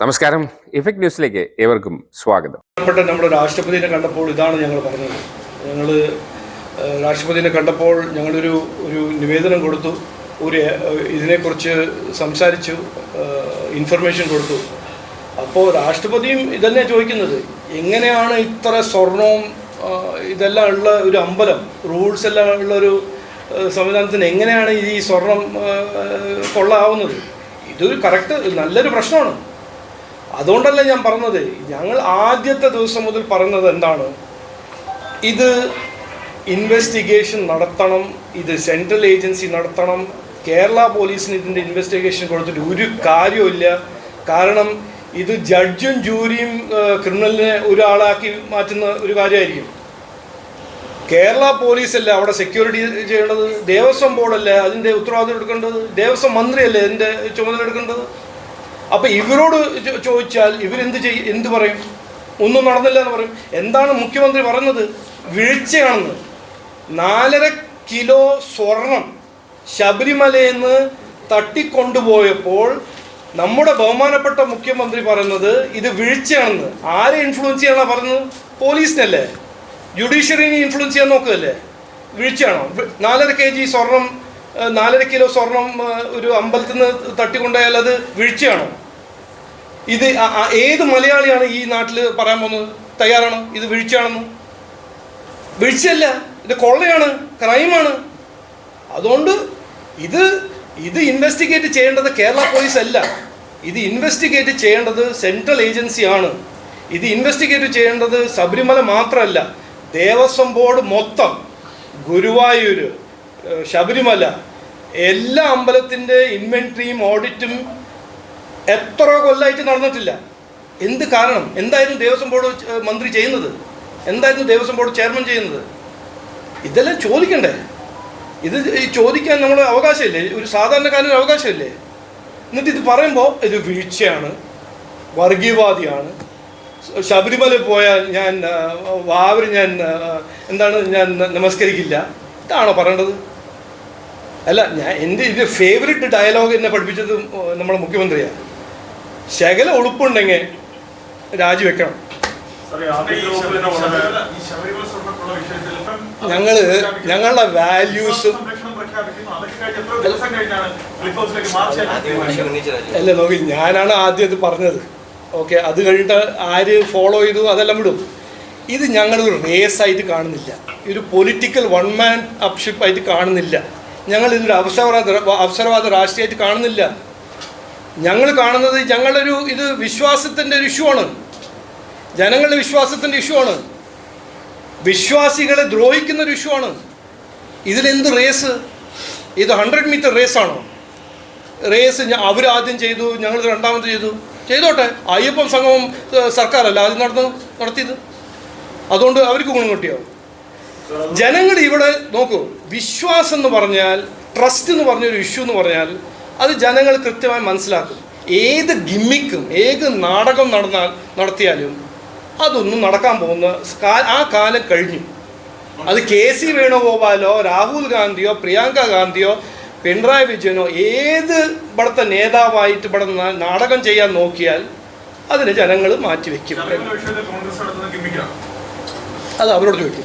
നമസ്കാരം. ഇഫക്ട് ന്യൂസിലേക്ക് ഏവർക്കും സ്വാഗതം. ബഹുമാനപ്പെട്ട നമ്മുടെ രാഷ്ട്രപതിനെ കണ്ടപ്പോൾ ഇതാണ് ഞങ്ങൾ പറഞ്ഞത്. ഞങ്ങൾ രാഷ്ട്രപതിനെ കണ്ടപ്പോൾ ഞങ്ങളൊരു ഒരു നിവേദനം കൊടുത്തു. ഒരു ഇതിനെക്കുറിച്ച് സംസാരിച്ചു ഇൻഫർമേഷൻ കൊടുത്തു. അപ്പോൾ രാഷ്ട്രപതിയും ഇതന്നെ ചോദിക്കുന്നത്. എങ്ങനെയാണ് ഇത്ര സ്വർണവും ഇതെല്ലാം ഉള്ള ഒരു അമ്പലം റൂൾസ് എല്ലാം ഉള്ള ഒരു സംവിധാനത്തിന് എങ്ങനെയാണ് ഈ സ്വർണം കൊള്ളാവുന്നത്? ഇതൊരു കറക്റ്റ് നല്ലൊരു പ്രശ്നമാണ്. അതുകൊണ്ടല്ല ഞാൻ പറഞ്ഞത്? ഞങ്ങൾ ആദ്യത്തെ ദിവസം മുതൽ പറഞ്ഞത് എന്താണ്? ഇത് ഇൻവെസ്റ്റിഗേഷൻ നടത്തണം ഇത് സെൻട്രൽ ഏജൻസി നടത്തണം. കേരള പോലീസിന് ഇതിന്റെ ഇൻവെസ്റ്റിഗേഷൻ കൊടുത്തിട്ട് ഒരു കാര്യമില്ല കാരണം ഇത് ജഡ്ജും ജൂരിയും ക്രിമിനലിനെ ഒരാളാക്കി മാറ്റുന്ന ഒരു കാര്യമായിരിക്കും. കേരള പോലീസല്ല അവിടെ സെക്യൂരിറ്റി ചെയ്യേണ്ടത്? ദേവസ്വം ബോർഡല്ലേ അതിന്റെ ഉത്തരവാദിത്വം എടുക്കേണ്ടത്? ദേവസ്വം മന്ത്രിയല്ലേ അതിന്റെ ചുമതല എടുക്കേണ്ടത്? അപ്പം ഇവരോട് ചോദിച്ചാൽ ഇവരെന്ത് ചെയ്യും എന്ത് പറയും? ഒന്നും നടന്നില്ല എന്ന് പറയും. എന്താണ് മുഖ്യമന്ത്രി പറഞ്ഞത്? വീഴ്ചയാണെന്ന്. നാലര കിലോ സ്വർണം ശബരിമലയിൽ നിന്ന് തട്ടിക്കൊണ്ടുപോയപ്പോൾ നമ്മുടെ ബഹുമാനപ്പെട്ട മുഖ്യമന്ത്രി പറയുന്നത് ഇത് വീഴ്ചയാണെന്ന്. ആരെ ഇൻഫ്ലുവൻസ് ചെയ്യാനാണ് പറയുന്നത്? പോലീസിനല്ലേ? ജുഡീഷ്യറിനെ ഇൻഫ്ലുവൻസ് ചെയ്യാൻ നോക്കുകയല്ലേ വീഴ്ചയാണോ? നാലര കെ ജി സ്വർണം നാലര കിലോ സ്വർണം ഒരു അമ്പലത്തിൽ നിന്ന് തട്ടിക്കൊണ്ടായാൽ അത് വീഴ്ചയാണോ? ഇത് ഏത് മലയാളിയാണ് ഈ നാട്ടിൽ പറയാൻ പോകുന്നത്? തയ്യാറാണോ? ഇത് വീഴ്ചയാണെന്ന്? വീഴ്ചയല്ല ഇത് കൊള്ളയാണ് ക്രൈമാണ്. അതുകൊണ്ട് ഇത് ഇത് ഇൻവെസ്റ്റിഗേറ്റ് ചെയ്യേണ്ടത് കേരള പോലീസ് അല്ല. ഇത് ഇൻവെസ്റ്റിഗേറ്റ് ചെയ്യേണ്ടത് സെൻട്രൽ ഏജൻസിയാണ് ഇത് ഇൻവെസ്റ്റിഗേറ്റ് ചെയ്യേണ്ടത് ശബരിമല മാത്രമല്ല ദേവസ്വം ബോർഡ് മൊത്തം ഗുരുവായൂർ ശബരിമല എല്ലാ അമ്പലത്തിന്റെ ഇൻവെൻട്രിയും ഓഡിറ്റും എത്ര കൊല്ലമായിട്ട് നടന്നിട്ടില്ല. എന്ത് കാരണം? എന്തായിരുന്നു ദേവസ്വം ബോർഡ് മന്ത്രി ചെയ്യുന്നത്? എന്തായിരുന്നു ദേവസ്വം ബോർഡ് ചെയർമാൻ ചെയ്യുന്നത്? ഇതെല്ലാം ചോദിക്കണ്ടേ? ഇത് ചോദിക്കാൻ നമ്മൾ അവകാശമില്ലേ? ഒരു സാധാരണക്കാരന് അവകാശമില്ലേ? എന്നിട്ട് ഇത് പറയുമ്പോൾ ഇത് വീഴ്ചയാണ് വർഗീയവാദിയാണ്. ശബരിമല പോയാൽ ഞാൻ വാവര് ഞാൻ എന്താണ് ഞാൻ നമസ്കരിക്കില്ല. ഇതാണോ പറയേണ്ടത്? അല്ല ഞാൻ എന്റെ ഇത് ഫേവററ്റ് ഡയലോഗ് എന്നെ പഠിപ്പിച്ചത് നമ്മുടെ മുഖ്യമന്ത്രിയാണ് ശകല ഉളുപ്പുണ്ടെങ്കിൽ രാജിവെക്കണം ഞങ്ങൾ ഞങ്ങളുടെ വാല്യൂസ് അല്ല നോക്കി ഞാനാണ് ആദ്യം ഇത് പറഞ്ഞത്. ഓക്കെ അത് കഴിഞ്ഞിട്ട് ആര് ഫോളോ ചെയ്തു അതെല്ലാം വിടും. ഇത് ഞങ്ങളൊരു റേസ് ആയിട്ട് കാണുന്നില്ല. ഒരു പൊളിറ്റിക്കൽ വൺ മാൻ അപ്ഷിപ്പ് ആയിട്ട് കാണുന്നില്ല. ഞങ്ങൾ ഇതൊരു അവസരവാദ അവസരവാദ രാഷ്ട്രീയമായിട്ട് കാണുന്നില്ല. ഞങ്ങൾ കാണുന്നത് ഞങ്ങളുടെ ഒരു ഇത് വിശ്വാസത്തിന്റെ ഒരു ഇഷ്യൂ ആണ് ജനങ്ങളുടെ വിശ്വാസത്തിന്റെ ഇഷ്യൂ ആണ് വിശ്വാസികളെ ദ്രോഹിക്കുന്ന ഒരു ഇഷ്യൂ ആണ് ഇതിലെന്ത് റേസ്? ഇത് ഹൺഡ്രഡ് മീറ്റർ റേസാണോ റേസ് അവരാദ്യം ചെയ്തു ഞങ്ങൾ രണ്ടാമത് ചെയ്തു. ചെയ്തോട്ടെ. അയ്യപ്പം സംഗമം സർക്കാരല്ല ആദ്യം നടന്നു നടത്തിയത്. അതുകൊണ്ട് അവർക്ക് ഗുണം കിട്ടിയോ? ജനങ്ങൾ ഇവിടെ നോക്കൂ വിശ്വാസം എന്ന് പറഞ്ഞാൽ ട്രസ്റ്റ് എന്ന് പറഞ്ഞൊരു ഇഷ്യൂ എന്ന് പറഞ്ഞാൽ അത് ജനങ്ങൾ കൃത്യമായി മനസ്സിലാക്കും. ഏത് ഗിമ്മിക്കും ഏത് നാടകം നടന്നാൽ നടത്തിയാലും അതൊന്നും നടക്കാൻ പോകുന്ന ആ കാലം കഴിഞ്ഞു. അത് കെ സി വേണുഗോപാലോ രാഹുൽ ഗാന്ധിയോ പ്രിയങ്ക ഗാന്ധിയോ പിണറായി വിജയനോ ഏത് ഇവിടുത്തെ നേതാവായിട്ട് ഇവിടെ നാടകം ചെയ്യാൻ നോക്കിയാൽ അതിന് ജനങ്ങൾ മാറ്റിവെക്കും. അത് അവരോട് ചോദിക്കും.